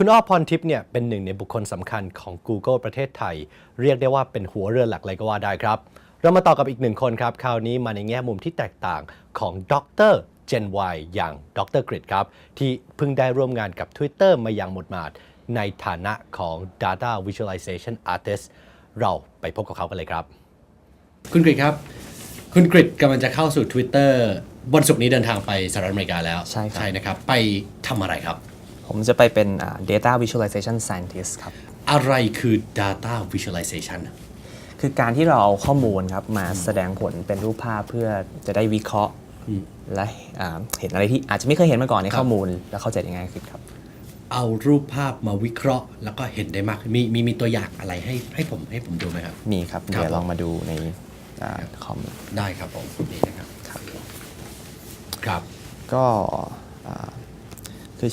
คุณอ้อพรทิพย์เนี่ยเป็นหนึ่งในบุคคลสำคัญของ Google ประเทศไทย เรียกได้ว่าเป็นหัวเรือหลักเลยก็ว่าได้ครับ เรามาต่อกับอีกหนึ่งคนครับ คราวนี้มาในแง่มุมที่แตกต่างของดร Gen Y อย่างดรกริดครับ ที่เพิ่งได้ร่วมงานกับ Twitter มาอย่างหมดหมาดในฐานะของ Data Visualization Artist เราไปพบกับเขากันเลยครับ คุณกริดครับ คุณกริดกำลังจะเข้าสู่ Twitter วันศุกร์นี้เดินทางไปสหรัฐอเมริกาแล้วใช่ครับใช่นะครับ ไปทำอะไรครับ ผมจะไปเป็นอ่า data visualization scientist ครับ อะไรคือ data visualization อะคือการที่เราเอาข้อมูลครับมาแสดงผลเป็นรูปภาพเพื่อจะได้วิเคราะห์และอ่าเห็นอะไรที่อาจจะไม่เคยเห็นมาก่อนในข้อมูล แล้วเข้าใจได้ง่ายขึ้นครับ เอารูปภาพมาวิเคราะห์ แล้วก็เห็นได้มากขึ้นมีมีมีตัวอย่างอะไรให้ให้ผมให้ผมดูไหมครับ มีครับครับเดี๋ยวลองมาดูในอ่าคอมได้ครับผมนี่นะครับ ครับครับก็อ่าคือ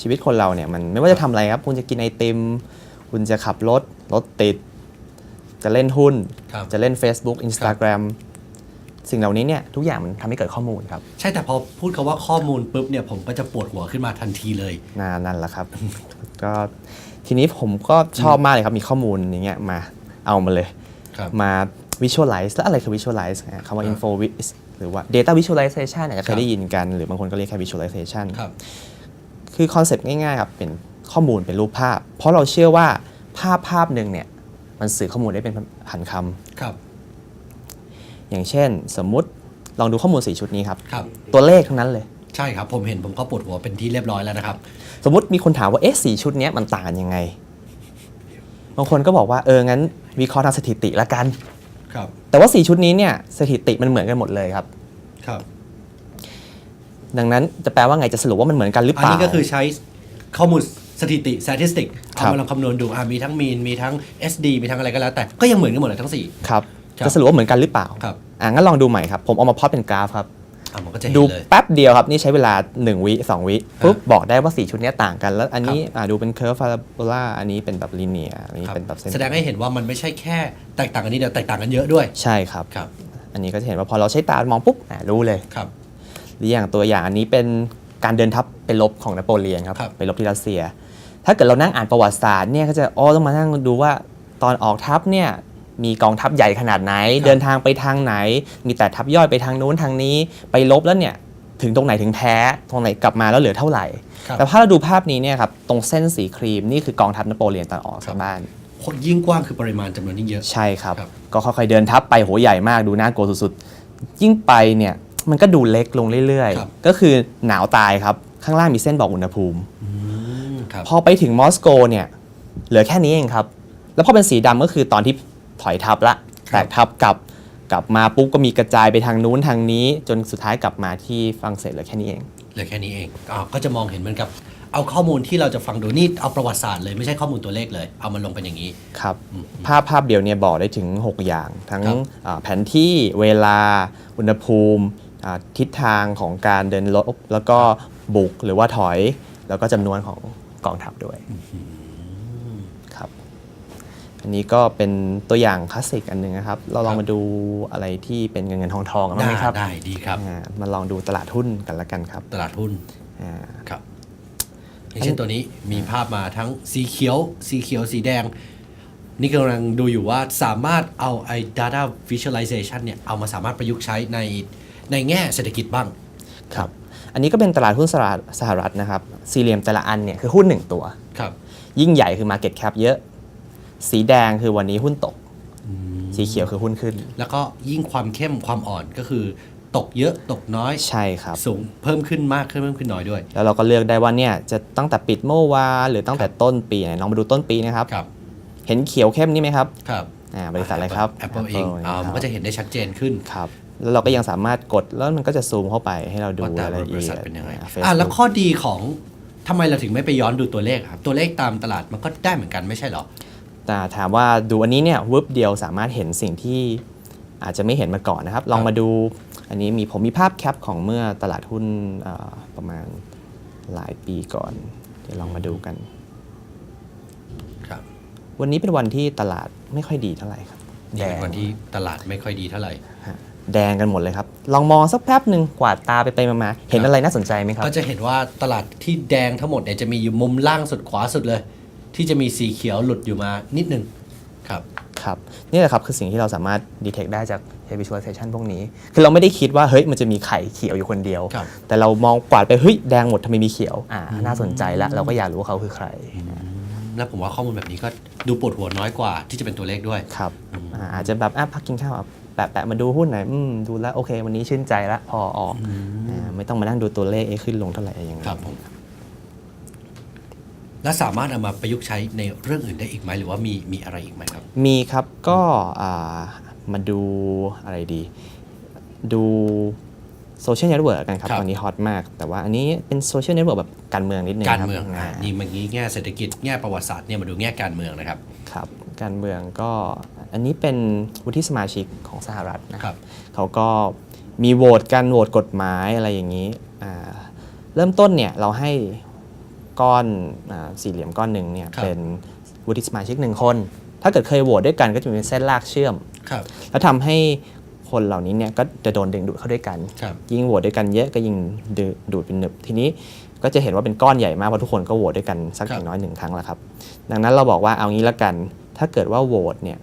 ชชีวิตคนเราเนี่ยมันไม่ว่าจะทำอะไรครับ คุณจะกินไอติม คุณจะขับรถ รถติด จะเล่นหุ้นครับจะเล่น Facebook Instagram สิ่งเหล่านี้เนี่ยทุกอย่างมันทำให้เกิดข้อมูลครับ ใช่แต่พอพูดคาว่าข้อมูลปุ๊บเนี่ยผมก็จะปวดหัวขึ้นมาทันทีเลยนานนั่นแหละครับ ก็ทีนี้ผมก็ชอบมากเลยครับมีข้อมูลอย่างเงี้ยมาเอามาเลยครับมา visualize แล้วอะไรคือ visualize นะคำว่าครับ info vis หรือว่า data visualization อาจจะเคครัยบได้ยินกัน หรือบางคนก็เรียกแค่ visualization ครับคือคอนเซปต์ง่ายๆครับเป็นข้อมูลเป็นรูปภาพ เพราะเราเชื่อว่าภาพภาพหนึ่งเนี่ยมันสื่อข้อมูลได้เป็นพันคำครับ อย่างเช่น สมมุติลองดูข้อมูลสี่ชุดนี้ครับครับ ตัวเลขทั้งนั้นเลย ใช่ครับ ผมเห็นผมก็ปวดหัวเป็นที่เรียบร้อยแล้วนะครับ สมมติมีคนถามว่าเอ๊ะสีชุดเนี้ยมันต่างกันยังไงบางคนก็บอกว่าเอองั้นวิเคราะห์ทางสถิติละกัน ครับ แต่ว่าสีชุดนี้เนี่ยสถิติมันเหมือนกันหมดเลยครับ ครับ ดังนั้นจะแปลว่าไงจะสรุปว่ามันเหมือนกันหรืออัเปนล่านี้ก็คือใช้ข้อมูลสถิติ statistic ครัเอาบมาลองคำนวณดูอะมีทั้งมีนมีทั้ง SD มีทั้งอะไรก็แล้ว แต่ก็ยังเหมือนกันหมดเลยทั้งสี่ครับครับ จะสรุปว่าเหมือนกันหรือเปล่าครับอะงั้นลองดูใหม่ครับ ผมเอามาพล็อตเป็นกราฟครับอะมันก็จะเห็นดูเลยแป๊บเดียวครับ นี่ใช้เวลา 1 วิ 2 วิปุ๊บบอกได้ว่าสีชุดเนี้ยต่างกัน แล้วอันนี้อะดูเป็นเคอร์ฟพาราโบลาอันนี้เป็นแบบลีเนียอันนี้ครับเป็นแบบเส้นแสดงให้เห็นว่ามันไม่ใช่แค่แตกต่างกันนี้เดียวแตกต่างกันเยอะด้วย ใช่ครับครับ อันนี้ก็จะเห็นว่าพอเราใช้ตามองปุ๊บอะรู้เลยครับ หรืออย่างตัวอย่างอันนี้เป็นการเดินทัพไปลบของนโปเลียนครับครับ ไปลบที่รัสเซีย ถ้าเกิดเรานั่งอ่านประวัติศาสตร์เนี่ยก็จะอ๋อต้องมานั่งดูว่าตอนออกทัพเนี่ยมีกองทัพใหญ่ขนาดไหน เดินทางไปทางไหน มีแต่ทัพย่อยไปทางนู้นทางนี้ไปลบแล้วเนี่ยถึงตรงไหนถึงแพ้ตรงไหนกลับมาแล้วเหลือเท่าไหร่ ครับ แต่ถ้าเราดูภาพนี้เนี่ยครับตรงเส้นสีครีมนี่คือกองทัพนโปเลียนตอนออกครัจากบบ้าน คนยิ่งกว้างคือปริมาณจำนวนยิ่งเยอะ ใช่ครับ ครับ ก็ค่อยๆเดินทัพไปโหใหญ่มากดูน่ากลัวสุดๆ ยิ่งไปเนี่ย มันก็ดูเล็กลงเรื่อยครับ ๆ ก็คือหนาวตายครับ ข้างล่างมีเส้นบอกอุณหภูมิอืมครับพอไปถึงมอสโกเนี่ยเหลือแค่นี้เองครับ แล้วพอเป็นสีดำก็คือตอนที่ถอยทัพละครับแตกทัพกลับกลับมาปุ๊บก็มีกระจายไปทางนู้นทางนี้ จนสุดท้ายกลับมาที่ฝรั่งเศสเหลือแค่นี้เอง เหลือแค่นี้เองอ่าก็จะมองเห็นเหมือนกับ เอาข้อมูลที่เราจะฟังดูนี่เอาประวัติศาสตร์เลยไม่ใช่ข้อมูลตัวเลขเลย เอามันลงเป็นอย่างนี้ ครับอืมภาพภาพเดียวเนี่ยบอกได้ถึง 6 อย่าง ทั้งครับ อ่าแผนที่เวลา อุณหภูมิอ่า ทิศทางของการเดินรบแล้วก็บุกหรือว่าถอย แล้วก็จำนวนของกองทัพด้วยครับ อันนี้ก็เป็นตัวอย่างคลาสสิกอันหนึ่งนะครับ เราลองมาดูอะไรที่เป็นเงินเงินทองทองกันบ้างไหมครับ ได้ดีครับอ่ามาลองดูตลาดหุ้นกันละกันครับ ตลาดหุ้นอ่าครับอย่างเช่นตัวนี้มีภาพมาทั้งสีเขียว สีเขียวสีแดง นี่กำลังดูอยู่ว่าสามารถเอาไอ้ data visualization เนี่ยเอามาสามารถประยุกต์ใช้ใน ในแง่เศรษฐกิจบ้าง ครับ อันนี้ก็เป็นตลาดหุ้นสหรัฐสหรัฐนะครับ สี่เหลี่ยมแต่ละอันเนี่ยคือหุ้นหนึ่งตัว ครับ ยิ่งใหญ่คือ Market Cap เยอะ สีแดงคือวันนี้หุ้นตก สีเขียวคือหุ้นขึ้น แล้วก็ยิ่งความเข้มความอ่อนก็คือ ตกเยอะตกน้อย ใช่ครับ สูงเพิ่มขึ้นมากขึ้นเพิ่มขึ้นน้อยด้วย แล้วเราก็เลือกได้ว่าเนี่ยจะตั้งแต่ปิดเมื่อวานหรือตั้งแต่ต้นปีไหนลองมาดูต้นปีนะครับ ครับ เห็นเขียวเข้มนี่ไหมครับ ครับ อ่าบริษัทอะไรครับ Apple เอง Apple อ่ามันก็จะเห็นได้ชัดเจนขึ้น ครับ แล้วเราก็ยังสามารถกดแล้วมันก็จะซูมเข้าไปให้เราดูว่าแต่รายละละบริเอีษัยทดเป็นยังไงอ่าอะ Facebook แล้วข้อดีของทำไมเราถึงไม่ไปย้อนดูตัวเลขครับ ตัวเลขตามตลาดมันก็ได้เหมือนกันไม่ใช่เหรอ แต่ถามว่าดูอันนี้เนี่ยวุบเดียวสามารถเห็นสิ่งที่อาจจะไม่เห็นมาก่อนนะครับ ลองมาดูอันนี้มีผมมีภาพแคปของเมื่อตลาดหุ้นเอ่อประมาณหลายปีก่อน เดี๋ยวลองมาดูกัน ครับวันนี้เป็นวันที่ตลาดไม่ค่อยดีเท่าไหร่ครับ นี่เป็นวันที่ตลาดไม่ค่อยดีเท่าไหร่ฮะ แดงกันหมดเลยครับ ลองมองสักแป๊บหนึ่งกวาดตาไปไปมาๆเห็นอะไรน่าสนใจไหมครับ ก็จะเห็นว่าตลาดที่แดงทั้งหมดเนี่ยจะมีอยู่มุมล่างสุดขวาสุดเลย ที่จะมีสีเขียวหลุดอยู่มานิดนึงครับ ครับนี่แหละครับคือสิ่งที่เราสามารถ detect ได้จาก visualization พวกนี้ คือเราไม่ได้คิดว่าเฮ้ยมันจะมีไข่เขียวอยู่คนเดียว ครับ แต่เรามองกวาดไปเฮ้ยแดงหมดทำไมมีเขียวอ่าน่าสนใจแล้วเราก็อยากรู้ว่าเขาคือใครแล้วผมว่าข้อมูลแบบนี้ก็ดูปวดหัวน้อยกว่าที่จะเป็นตัวเลขด้วย ครับอ่าอาจจะแบบอะพักกินข้าวอะ แปะแปะมาดูหุ้นหน่อยอืมดูแล้วโอเค วันนี้ชื่นใจแล้วพอออกาไม่ต้องมานั่งดูตัวเลขเอ๊ะขึ้นลงเท่าไหร่อะไรอย่างเงี้ยครับผมและสามารถเอามาประยุกต์ใช้ในเรื่องอื่นได้อีกไหมหรือว่ามีมีอะไรอีกไหมครับ มีครับก็อ่ามาดูอะไรดี ดูโซเชียลเน็ตเวิร์กกันครับครับ ตอนนี้ฮอตมาก แต่ว่าอันนี้เป็นโซเชียลเน็ตเวิร์กแบบการเมืองนิดนึงการคบเมืองอะานี่เมื่อกี้แง่เศรษฐกิจแง่ประวัติศาสตร์เนี่ยมาดูแง่การเมืองนะครับครับ การเมืองก็อันนี้เป็นวุฒิสมาชิกของสหรัฐนะคครัรับบเขาก็มีโหวตกันโหวตกฎหมายอะไรอย่างนี้อ่าเริ่มต้นเนี่ยเราให้ก้อนอาสี่เหลี่ยมก้อนหนึ่งเนี่ยครับเป็นวุฒิสมาชิกหนึ่งคน ถ้าเกิดเคยโหวตด้วยกันก็จะมีเส้นลากเชื่อมครับแล้วทำให้คนเหล่านี้เนี่ยก็จะโดนดึงดูดเข้าด้วยกันครับยิ่งโหวตด้วยกันเยอะก็ยิ่งดูดูดเป็นหนึบ ทีนี้ก็จะเห็นว่าเป็นก้อนใหญ่มากเพราะทุกคนก็โหวตด้วยกันสักครับอย่างน้อยหนึ่งครั้งแล้วครับ ดังนั้นเราบอกว่าเอางี้ละกัน ถ้าเกิดว่าโหวตเนี่ย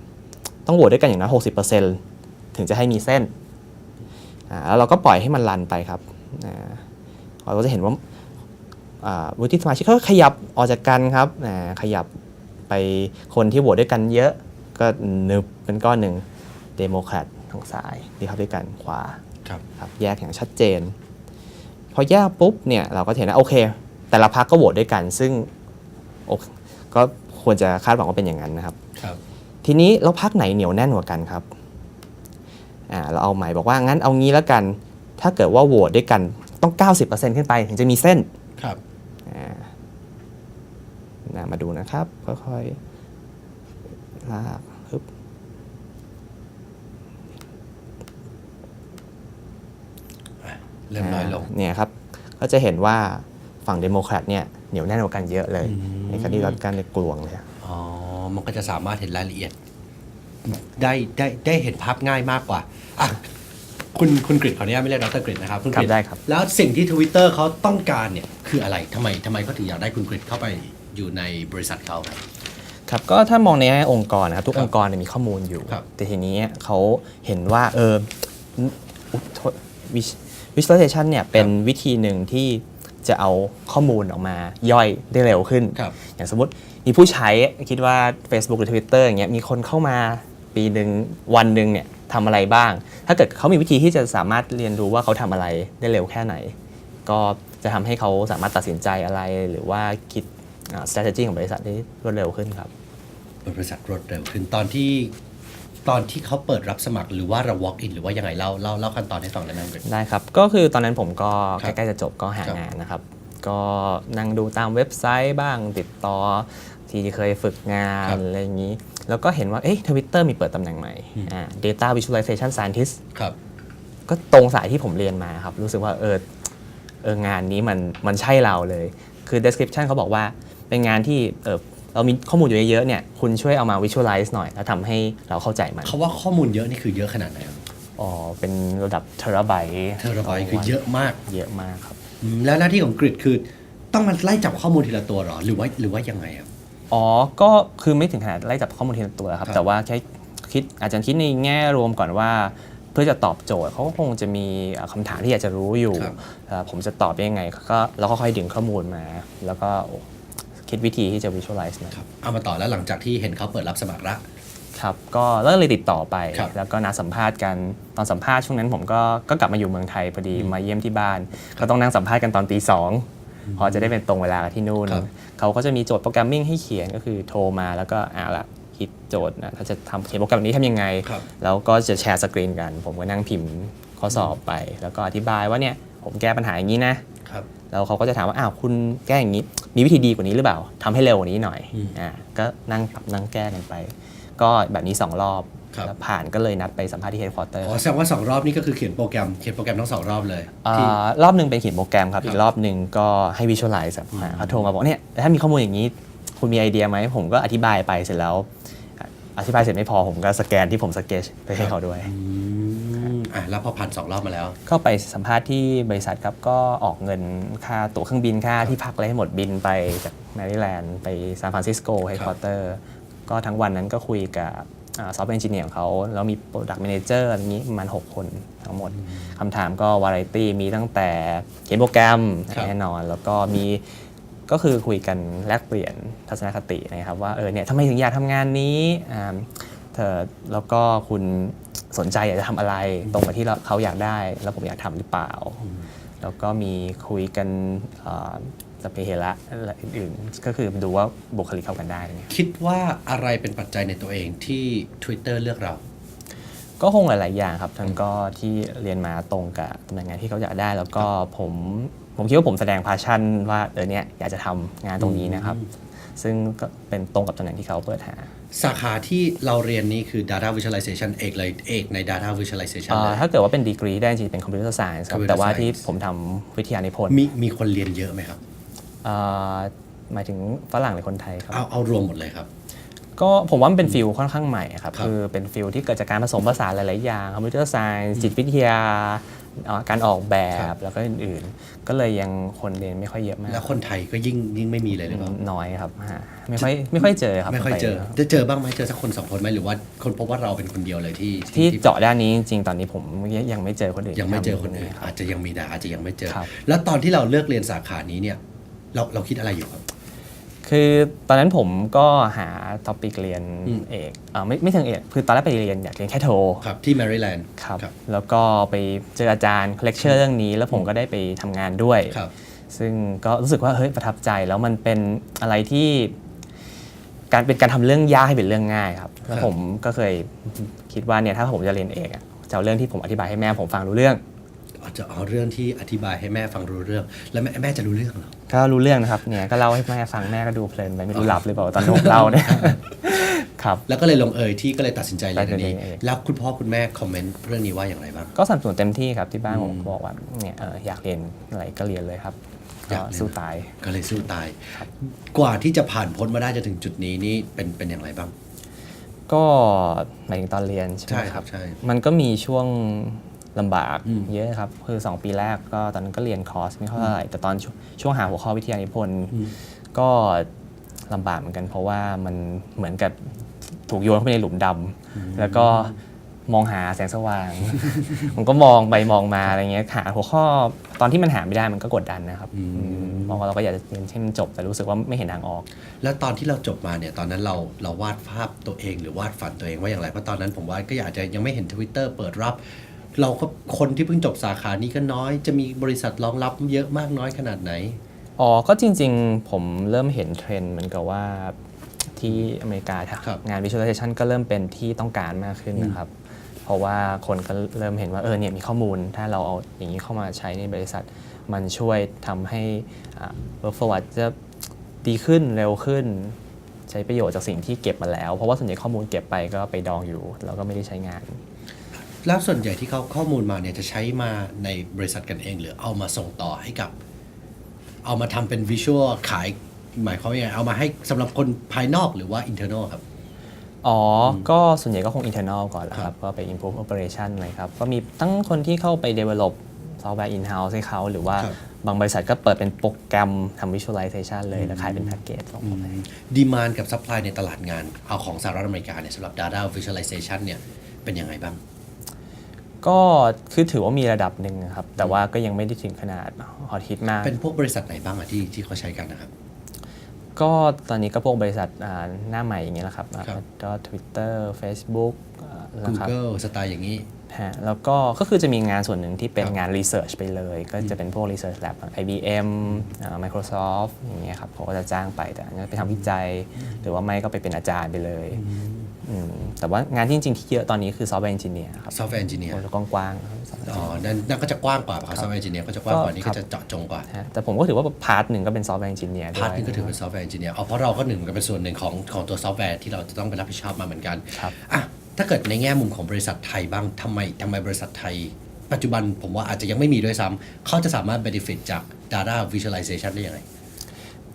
ต้องโหวตด้วยกันอย่างน้อย60%ถึงจะให้มีเส้นอ่าแล้วเราก็ปล่อยให้มันรันไปครับอ่าเราก็จะเห็นว่าอ่าวุฒิสมาชิกก็ขยับออกจากกันครับอ่าขยับไปคนที่โหวตด้วยกันเยอะก็นึบเป็นก้อนหนึ่งเดโมแครตทางซ้ายดีครับด้วยกันขวาครับครับแยกอย่างชัดเจน พอแยกปุ๊บเนี่ยเราก็เห็นว่าโอเค แต่ละพักก็โหวตด้วยกัน ซึ่งโอเคก็ควรจะคาดหวังว่าเป็นอย่างนั้นนะครับครับ ทีนี้แล้วพักไหนเหนียวแน่นกว่ากันครับอ่าเราเอาใหม่บอกว่างั้นเอางี้แล้วกัน ถ้าเกิดว่าโหวตด้วยกันต้อง 90%ขึ้นไปถึงจะมีเส้นครับอ่าน่ามาดูนะครับค่อยๆลากฮึบเริ่มน้อยลงเนี่ยครับ ก็จะเห็นว่าฝั่งเดโมแครตเนี่ยเหนียวแน่นกว่ากันเยอะเลยอืมในคดีรัฐการในกลวงเลยอ๋อ มันก็จะสามารถเห็นรายละเอียด ได้ได้ได้เห็นภาพง่ายมากกว่าอะคุณคุณกริดขออนุญาตไม่เรียกดรกริดนะครับคุณกริดครับได้ครับ แล้วสิ่งที่ทวิตเตอร์เขาต้องการเนี่ยคืออะไรทำไมทำไมเขาถึงอยากได้คุณกริดเข้าไปอยู่ในบริษัทเขาครับครับก็ถ้ามองในแง่องค์กรนะครับทุกครับองค์กรเนี่ยมีข้อมูลอยู่ครับแต่ทีนี้เขาเห็นว่าเออวิช visualization เนี่ยเป็นวิธีหนึ่งที่จะเอาข้อมูลออกมาย่อยได้เร็วขึ้นครับอย่างสมมติ มีผู้ใช้คิดว่า Facebook หรือ Twitter อย่างเงี้ยมีคนเข้ามาปีหนึ่งวันหนึ่งเนี่ยทำอะไรบ้าง ถ้าเกิดเขามีวิธีที่จะสามารถเรียนรู้ว่าเขาทำอะไรได้เร็วแค่ไหน ก็จะทำให้เขาสามารถตัดสินใจอะไร หรือว่าคิดอ่า strategy ของบริษัทได้รวดเร็วขึ้นครับ บริษัทรวดเร็วขึ้นตอนที่ตอนที่เขาเปิดรับสมัครหรือว่าเรา walk in หรือว่ายังไงเล่าเล่าเล่าขั้นตอนให้ฟังได้ไหมคุณกริดได้ครับ ก็คือตอนนั้นผมก็คใกรับล้ๆจะจบก็หาครับงานนะครับ ก็นั่งดูตามเว็บไซต์บ้างติดต่อ ที่เคยฝึกงานครับ อะไรอย่างนี้ แล้วก็เห็นว่าเอ๊ะทวิตเตอร์มีเปิดตำแหน่งใหม่อ่า Data Visualization Scientist ครับ ก็ตรงสายที่ผมเรียนมาครับ รู้สึกว่าเออเอองานนี้มันมันใช่เราเลย คือ description เขาบอกว่าเป็นงานที่เออเรามีข้อมูลอยู่เยอะๆเนี่ยคุณช่วยเอามา visualize หน่อย แล้วทำให้เราเข้าใจมันเขาว่าข้อมูลเยอะนี่คือเยอะขนาดไหนครับอ๋อเป็นระดับเทราไบต์เทราไบต์คือเยอะมาก เยอะมากครับอืม แล้วหน้าที่ของกริดคือต้องมาไล่จับข้อมูลทีละตัวเหรอ หรือว่าหรือว่ายังไงครับ อ๋อ ก็คือไม่ถึงขนาดไล่จับข้อมูลทีละตัวครับครับแต่ว่าแค่คิดอาจจะคิดในแง่รวมก่อนว่า เพื่อจะตอบโจทย์เขาก็คงจะมีเอ่อคำถามที่อยากจะรู้อยู่ครับเอ่อผมจะตอบได้ยังไง ก็แล้วก็ค่อยดึงข้อมูลมา แล้วก็คิดวิธีที่จะ visualize มันครับ เอามาต่อแล้วหลังจากที่เห็นเขาเปิดรับสมัครละ ครับก็แล้วเลยติดต่อไป ครับ แล้วก็นัดสัมภาษณ์กันตอนสัมภาษณ์ช่วงนั้นผมก็ก็กลับมาอยู่เมืองไทยพอดีมาเยี่ยมที่บ้าน ก็ต้องนั่งสัมภาษณ์กันตอนตีสองพอจะได้เป็นตรงเวลากับที่นู่น ครับ เขาก็จะมีโจทย์โปรแกรมมิ่งให้เขียนก็คือโทรมาแล้วก็อ่าละคิดโจทย์นะถ้าจะทำเขียนโปรแกรมนี้ทำยังไง ครับ แล้วก็จะแชร์สกรีนกัน ผมก็นั่งพิมพ์ข้อสอบไป แล้วก็อธิบายว่าเนี่ยผมแก้ปัญหาอย่างนี้นะ ครับ แล้วเขาก็จะถามว่าอ้าวคุณแก้อย่างนี้ มีวิธีดีกว่านี้หรือเปล่าทำให้เร็วกว่านี้หน่อยอืม อ่าก็นั่งปรับนั่งแก้กันไป ก็แบบนี้ 2 รอบ ครับแล้วผ่านก็เลยนัดไปสัมภาษณ์ที่เฮดค q อเตอร์อ๋อแสดงว่าสองรอบนี้ก็คือเขียนโปรแกรมเขียนโปรแกรมทั้งสองรอบเลยที่ รอบหนึ่งเป็นเขียนโปรแกรมครับครับอีกรอบหนึ่งก็ให้วิชวลไลซ์ครับอ่าเขาโทรมาบอกเนี่ยถ้ามีข้อมูลอย่างนี้ คุณมีไอเดียไหม ผมก็อธิบายไปเสร็จแล้ว อธิบายเสร็จไม่พอผมก็สแกนที่ผมสเกจไปให้เขาด้วย อืมอะแล้วพอผ่านสองรอบมาแล้ว ก็ไปสัมภาษณ์ที่บริษัทครับก็ออกเงินค่าตั๋วเครื่องบินค่าที่พักอะไรให้หมดบินไปจากแมริแลนด์ไปซานฟรานซิสโกเฮดค q u เตอร์ ก็ทั้งวันนั้นก็คุยกับซอฟต์แวร์เอนจิเนียร์ของเขาแล้วมีโปรดักต์ a ม a นเจอร์อะไรอย่างนี้ประมาณ6 คนทั้งหมดคำถามก็วาไรตี้มีตั้งแต่เขียนโปรแกรมครับแน่นอน แล้วก็มีก็คือคุยกันแลกเปลี่ยนทัศนคตินะครับว่าเออเนี่ยทำไมถึงอยากทำงานนี้อ่าเธอแล้วก็คุณสนใจอยากจะทำอะไรตรงกับที่เราเขาอยากได้ แล้วผมอยากทำหรือเปล่า แล้วก็มีคุยกันเอ่อ สเปเฮระอะไรอื่นๆ ก็คือดูว่าบุคลิกเข้ากันได้อะไรเงี้ยคิดว่าอะไรเป็นปัจจัยในตัวเองที่ Twitter เลือกเรา ก็คงหลาย ๆ อย่างครับทั้งก็ที่เรียนมาตรงกับตำแหน่งงานที่เขาอยากได้ แล้วก็ผมผมคิดว่าผมแสดงพาชั่นว่าเออเนี่ยอยากจะทำงานตรงนี้นะครับ ซึ่งก็เป็นตรงกับตำแหน่งที่เขาเปิดหาสาขาที่เราเรียนนี้คือ Data Visualization เอกเลยเอกใน Data Visualization เอ่เลอยถ้าเกิดว่าเป็นดีกรีได้จริงๆเป็นคอมพิวเตอร์ไซน์ครับ Computer แต่ว่าที่ Science ผมทำวิทยานิพนธ์ มีมีคนเรียนเยอะไหมครับเอ่อ หมายถึงฝรั่งหรือคนไทยครับ เอาเอารวมหมดเลยครับ ก็ผมว่ามันเป็นฟิลค่อนข้างใหม่ครับ ครับ คือเป็นฟิลที่เกิดจากการผสมผสานหลาย ๆ อย่างคอมพิวเตอร์ไซน์จิตวิทยาเอ่อการออกแบครับบแล้วก็อื่น ๆ ก็เลยยังคนเรียนไม่ค่อยเยอะมากแล้วคนไทยก็ยิ่งยิ่งไม่มีเลยหรือเปล่าน้อยครับฮะไม่ค่อยไม่ค่อยเจอครับไม่ค่อยเจอปจะเจอบ้างไหมเจอสักคนสองคนไหมหรือว่าคนพบว่าเราเป็นคนเดียวเลยที่ที่เจาะด้านนี้จริง ๆ ตอนนี้ผมยังไม่เจอคนอื่นยังไม่เจอคนทำอื่นรับ อาจจะยังมีแต่อาจจะยังไม่เจอ ครับ แล้วตอนที่เราเลือกเรียนสาขานี้เนี่ย เราเราคิดอะไรอยู่ครับ คือตอนนั้นผมก็หาท็อปิกเรียนอืม เอกเอ่อไม่ไม่ถึงเอกคือตอนแรกไปเรียนอยากเรียนแค่โท ครับที่แมริแลนด์ครับ แล้วก็ไปเจออาจารย์เลคเชอร์เรื่องนี้ แล้วผมก็ได้ไปทำงานด้วย ครับ ซึ่งก็รู้สึกว่าเฮ้ยประทับใจแล้วมันเป็นอะไรที่การเป็นการทำเรื่องยากให้เป็นเรื่องง่ายครับแล้วผมก็เคยคิดว่าเนี่ยถ้าผมจะเรียนเอกอะจะเอาเรื่องที่ผมอธิบายให้แม่ผมฟังรู้เรื่อง อาจจะเอาเรื่องที่อธิบายให้แม่ฟังรู้เรื่อง แล้วแม่แม่จะรู้เรื่องเหรอ ก็รู้เรื่องนะครับเนี่ยก็เล่าให้แม่ฟังแม่ก็ดูเพลินไปไม่รู้หลับหรือเปล่าตอนผมเล่าเนี่ยครับแล้วก็เลยลงเอยที่ก็เลยตัดสินใจเรียนอันนี้ตัดสินใจเองแล้วคุณพ่อคุณแม่คอมเมนต์เรื่องนี้ว่าอย่างไรบ้างก็สนับสนุนเต็มที่ครับที่บ้านผมอืมก็บอกว่าเนี่ยเอออยากเรียนอะไรก็เรียนเลยครับอก็ยากเรียนสู้ตายก็เลยสู้ตาย กว่าที่จะผ่านพ้นมาได้จนถึงจุดนี้นี่เป็นเป็นอย่างไรบ้าง ก็หมายถึงตอนเรียนใช่ไหใช่มคครัรับบใช่มันก็มีช่วง ลำบากอืมเยอะครับ คือ 2 ปีแรกก็ตอนนั้นก็เรียนคอร์สไม่เท่าไหร่แต่ตอนช่วงช่วงหาหัวข้อวิทยานิพนธ์ก็ลำบากเหมือนกัน เพราะว่ามันเหมือนกับถูกโยนเข้าไปในหลุมดำแล้วก็มองหาแสงสว่างผมก็มองไปมองมาอะไรเงี้ยหาหัวข้อตอนที่มันหาไม่ได้มันก็กดดันนะครับอืมอืมมองว่าเราก็อยากจะเรียนให้มันจบแต่รู้สึกว่าไม่เห็นทางออก แล้วตอนที่เราจบมาเนี่ยตอนนั้นเราเราวาดภาพตัวเองหรือวาดฝันตัวเองว่าอย่างไรเพราะตอนนั้นผมว่าก็อาจจะยังไม่เห็น Twitter เปิดรับ เราก็คนที่เพิ่งจบสาขานี้ก็น้อย จะมีบริษัทรองรับเยอะมากน้อยขนาดไหน อ๋อ ก็จริง ๆ ผมเริ่มเห็นเทรนด์เหมือนกับว่าที่อเมริกาครับงาน visualization ก็เริ่มเป็นที่ต้องการมากขึ้นนะครับ เพราะว่าคนก็เริ่มเห็นว่าเออเนี่ยมีข้อมูล ถ้าเราเอาอย่างนี้เข้ามาใช้ในบริษัท มันช่วยทำให้อ่า work forward จะดีขึ้นเร็วขึ้น ใช้ประโยชน์จากสิ่งที่เก็บมาแล้ว เพราะว่าส่วนใหญ่ข้อมูลเก็บไปก็ไปดองอยู่ แล้วก็ไม่ได้ใช้งาน แล้วส่วนใหญ่ที่เขาข้อมูลมาเนี่ยจะใช้มาในบริษัทกันเอง หรือเอามาส่งต่อให้กับ เอามาทำเป็นวิชวลขายหมายความว่ายังไงเอามาให้สำหรับคนภายนอกหรือว่า internal ครับ อ๋ออก็ส่วนใหญ่ก็คง internal ก่อนแหละคครัรับบ ก็ไป improve operation เลยครับ ก็มีตั้งคนที่เข้าไป develop software in house ให้เขา หรือว่าครับ บางบริษัทก็เปิดเป็นโปรแกรมทำ visualization เลย แล้วขายเป็นแพ็กเกจส่งออกไป ดีมานกับซัพพลายในตลาดงานเอาของสหรัฐอเมริกาเนี่ยสำหรับ Data Visualization เนี่ยเป็นยังไงบ้าง ก็คือถือว่ามีระดับหนึ่งนะครับ แต่ว่าก็ยังไม่ได้ถึงขนาดฮอตฮิตมาก เป็นพวกบริษัทไหนบ้างอะที่ที่เขาใช้กันนะครับ ก็ตอนนี้ก็พวกบริษัทอ่าหน้าใหม่อย่างเงี้ยแหละครับครับก็ Twitter Facebook อ่านะครับ Google สไตล์อย่างนี้ฮะแล้วก็ก็คือจะมีงานส่วนหนึ่งที่เป็นครับงาน Research ไปเลย ก็จะเป็นพวก Research Lab ของ IBM อ่า Microsoft อย่างเงี้ยครับเขาก็จะจ้างไปแต่อันนี้ไปทำวิจัย หรือว่าไม่ก็ไปเป็นอาจารย์ไปเลยอืม แต่ว่างานที่จริงๆที่เยอะตอนนี้คือ Software Engineer ครับ Software Engineer โอ้กว้างๆครับอ๋อนั่นนั่นก็จะกว้างกว่าป่ะครับ Software Engineer ก็จะกว้างกว่าก็นี้ครัก็บจะเจาะจงกว่าฮะแต่ผมก็ถือว่าพาร์ทหนึ่งก็เป็น Software Engineer ด้วยพาร์ทนึงก็ถือเป็น Software Engineer เอาเพราะเราก็หนึ่งก็เป็นส่วนหนึ่งของของตัวซอฟต์แวร์ที่เราจะต้องไปรับผิดชอบมาเหมือนกันครับอะถ้าเกิดในแง่มุมของบริษัทไทยบ้างทำไมทำไมบริษัทไทย ปัจจุบันผมว่าอาจจะยังไม่มีด้วยซ้ำเขาจะสามารถ benefit จาก data visualization ได้ยังไง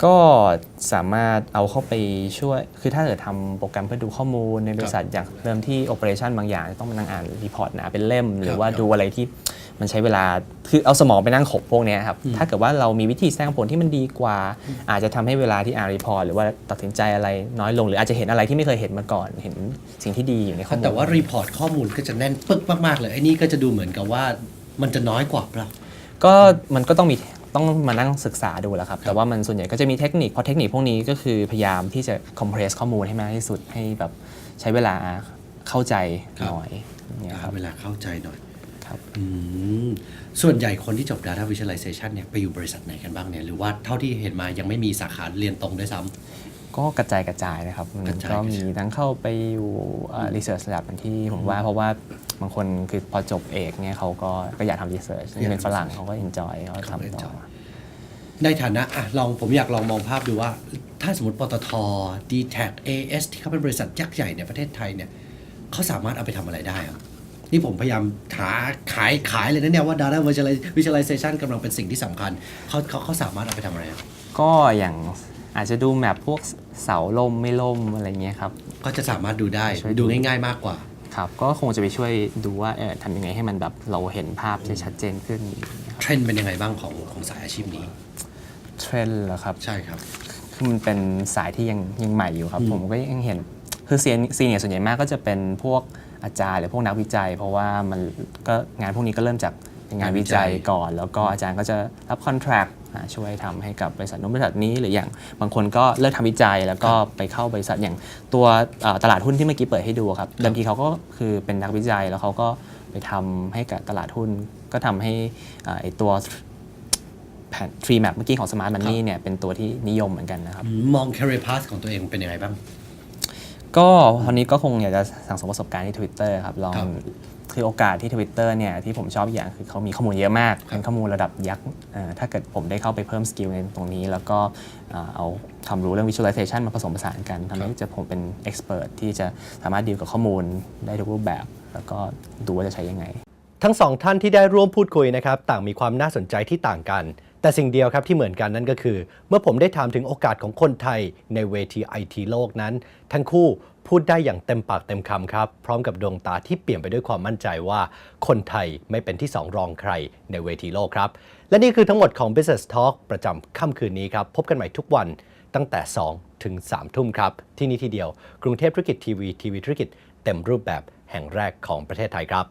ก็สามารถเอาเข้าไปช่วย คือถ้าเกิดทำโปรแกรมเพื่อดูข้อมูลในบริษัทอย่างเริ่มที่โอเปอเรชันบางอย่าง ต้องมานั่งอ่านรีพอร์ตหนาเป็นเล่ม หรือว่าครับดูอะไรที่มันใช้เวลา คือเอาสมองไปนั่งขบพวกเนี้ยครับ ถ้าเกิดว่าเรามีวิธีแสดงผลที่มันดีกว่า อาจจะทำให้เวลาที่อ่านรีพอร์ตหรือว่าตัดสินใจอะไรน้อยลง หรืออาจจะเห็นอะไรที่ไม่เคยเห็นมาก่อน เห็นสิ่งที่ดีอยู่ในข้อมูลแต่ว่ารีพอร์ตข้อมูลก็จะแน่นปึ๊กมากๆเลยไอ้นี่ก็จะดูเหมือนกับว่ามันจะน้อยกว่าเปล่า ก็มันก็ต้องมี ต้องมานั่งศึกษาดูแหละครับ แต่ว่ามันส่วนใหญ่ก็จะมีเทคนิคเพราะเทคนิคพวกนี้ก็คือพยายามที่จะ compress ข้อมูลให้มากที่สุดให้แบบใช้เวลาเข้าใจครับหน่อยเนี่ยครับเวลาเข้าใจหน่อยครับอืมส่วนใหญ่คนที่จบ Data Visualization เนี่ยไปอยู่บริษัทไหนกันบ้างเนี่ยหรือว่าเท่าที่เห็นมายังไม่มีสาขาเรียนตรงด้วยซ้ำก็กระจายกระจายนะครับมันกระจายก็กระจายมีทั้งเข้าไปอยู่เอ่อ research ระดับอย่างที่ผมว่าเพราะว่า บางคนคือพอจบเอกเนี่ยเขาก็ก็อยากทำ research นี่เป็นฝรั่งเขาก็ enjoy เขาก็ทำต่อในฐานะอะลองผมอยากลองมองภาพดูว่า ถ้าสมมติปตท d t a c AS ที่เขาเป็นบริษัทยักษ์ใหญ่ในประเทศไทยเนี่ยเขาสามารถเอาไปทำอะไรได้ครับนี่ผมพยายามหาขายขายเลยนะเนี่ยว่า Data Visualiz- Visualization กำลังเป็นสิ่งที่สำคัญเขาเขาเขาสามารถเอาไปทำอะไรครับก็อย่างอาจจะดูแมพพวกเสาล่มไม่ล่มอะไรเงี้ยครับ ก็จะสามารถดูได้ช่วยดูดูง่าย ๆ มากกว่า ครับ ก็คงจะไปช่วยดูว่าเออทำยังไงให้มันแบบเราเห็นภาพที่ชัดเจนขึ้นเทรนด์เป็นยังไงบ้างของของสายอาชีพนี้ เทรนด์เหรอครับ ใช่ครับ คือมันเป็นสายที่ยังยังใหม่อยู่ครับอืมผมก็ยังเห็นคือเซียนซีเนียส่วนใหญ่มากก็จะเป็นพวกอาจารย์หรือพวกนักวิจัย เพราะว่ามันก็งานพวกนี้ก็เริ่มจากเป็นงานวิจัยก่อน แล้วก็อาจารย์ก็จะรับคอนแทรค ช่วยทำให้กับบริษัทนู้นบริษัทนี้หรืออย่างบางคนก็เลิกทำวิจัยแล้วก็ไปเข้าบริษัทอย่างตัวเอ่อตลาดหุ้นที่เมื่อกี้เปิดให้ดูครับเดิมทีเขาก็คือเป็นนักวิจัยแล้วเขาก็ไปทำให้กับตลาดหุ้น ก็ทำให้เอ่อไอตัวแผน tree map เมื่อกี้ของ smart money เนี่ยเป็นตัวที่นิยมเหมือนกันนะครับ มอง career path ของตัวเองเป็นยังไงบ้าง ก็ตอนนี้ก็คงอยากจะสั่งสมประสบการณ์ที่ Twitter ครับ ลอง ครับคือโอกาสที่ Twitter เนี่ยที่ผมชอบอย่างคือเขามีข้อมูลเยอะมากครับเป็นข้อมูลระดับยักษ์เอ่อถ้าเกิดผมได้เข้าไปเพิ่มสกิลในตรงนี้ แล้วก็เอ่อเอาความรู้เรื่อง visualization มาผสมผสานกันทำให้จะผมเป็น expert ที่จะสามารถดีลกับข้อมูลได้ทุกรูปแบบ แล้วก็ดูว่าจะใช้ยังไง ทั้งสองท่านที่ได้ร่วมพูดคุยนะครับต่างมีความน่าสนใจที่ต่างกัน แต่สิ่งเดียวครับที่เหมือนกันนั่นก็คือ เมื่อผมได้ถามถึงโอกาสของคนไทยในเวทีไอทีโลกนั้น ทั้งคู่พูดได้อย่างเต็มปากเต็มคำครับ พร้อมกับดวงตาที่เปลี่ยนไปด้วยความมั่นใจว่า คนไทยไม่เป็นที่สองรองใครในเวทีโลกครับ และนี่คือทั้งหมดของ Business Talk ประจำค่ำคืนนี้ครับ พบกันใหม่ทุกวันตั้งแต่ 2 ถึง 3 ทุ่มครับ ที่นี่ที่เดียว กรุงเทพธุรกิจทีวีทีวีธุรกิจเต็มรูปแบบแห่งแรกของประเทศไทยครับ